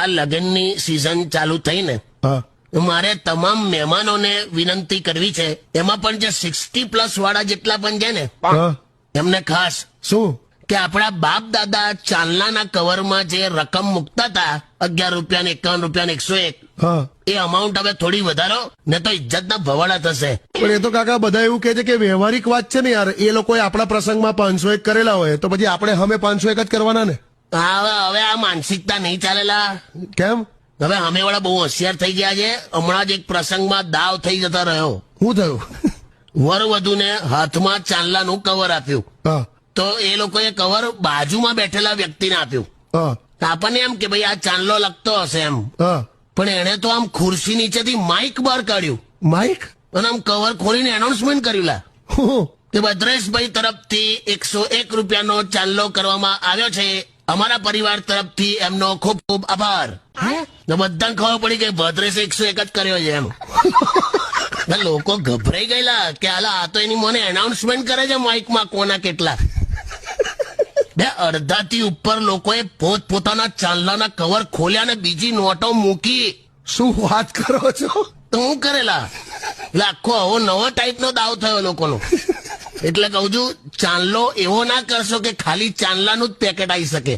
આ લગ્નની સિઝન ચાલુ થઈ ને મારે તમામ મહેમાનોને વિનંતી કરવી છે. એમાં પણ જે સિક્સટી પ્લસ વાળા જેટલા પણ છે ને એમને ખાસ શું? કે આપણા બાપ દાદા ચાંદલાના કવરમાં જે રકમ મૂકતા હતા અગિયાર રૂપિયા ને એકાવન રૂપિયા એકસો એક એ અમાઉન્ટ હવે થોડી વધારો ને તો ઇજ્જતના ભવાડા થશે. પણ એ તો કાકા બધા એવું કે છે કે વ્યવહારિક વાત છે ને યાર એ લોકોએ આપણા પ્રસંગમાં પાંચસો એક કરેલા હોય તો પછી આપણે હમે પાંચસો એક જ કરવાના ને? હવે હવે આ માનસિકતા નહીં ચાલેલા. કેમ? હવે અમે વાળા બહુ હોશિયાર થઈ ગયા છે. હમણાં જ એક પ્રસંગમાં દાવ થઈ જતા રહ્યો. શું થયું? વર વધુને હાથમાં ચાંદલાનું કવર આપ્યું. તો એ લોકોએ કવર બાજુમાં બેઠેલા વ્યક્તિને આપ્યું. આપણને એમ કે ભાઈ આ ચાંદલો લગતો હશે એમ. પણ એણે તો આમ ખુરશી નીચેથી માઇક બહાર કાઢ્યું. માઇક અને આમ કવર ખોલીને એનાઉન્સમેન્ટ કર્યું લા. કે ભદ્રેશભાઈ તરફથી એકસો એક રૂપિયાનો ચાંદલો કરવામાં આવ્યો છે. અમારા પરિવાર તરફથી એમનો ખૂબ ખૂબ આભાર. બધાને ખબર પડી કે ભદ્રેશે એકસો એક જ કર્યો છે એમ. લોકો ગભરાઈ ગયેલા કે હાલા આ તો એની મને એનાઉન્સમેન્ટ કરે છે માઇકમાં કોના કેટલા બે અડધાથી ઉપર લોકોએ પોત પોતાના ચાંદલાના કવર ખોલ્યા ને બીજી નોટો મૂકી. શું વાત કરો છો? તો હું કરેલા? એટલે આખો આવો નવો ટાઈપનો દાવ થયો લોકોનો. એટલે કહું છું ચાંદલો એવો ના કરશો કે ખાલી ચાંદલાનું જ પેકેટ આવી શકે.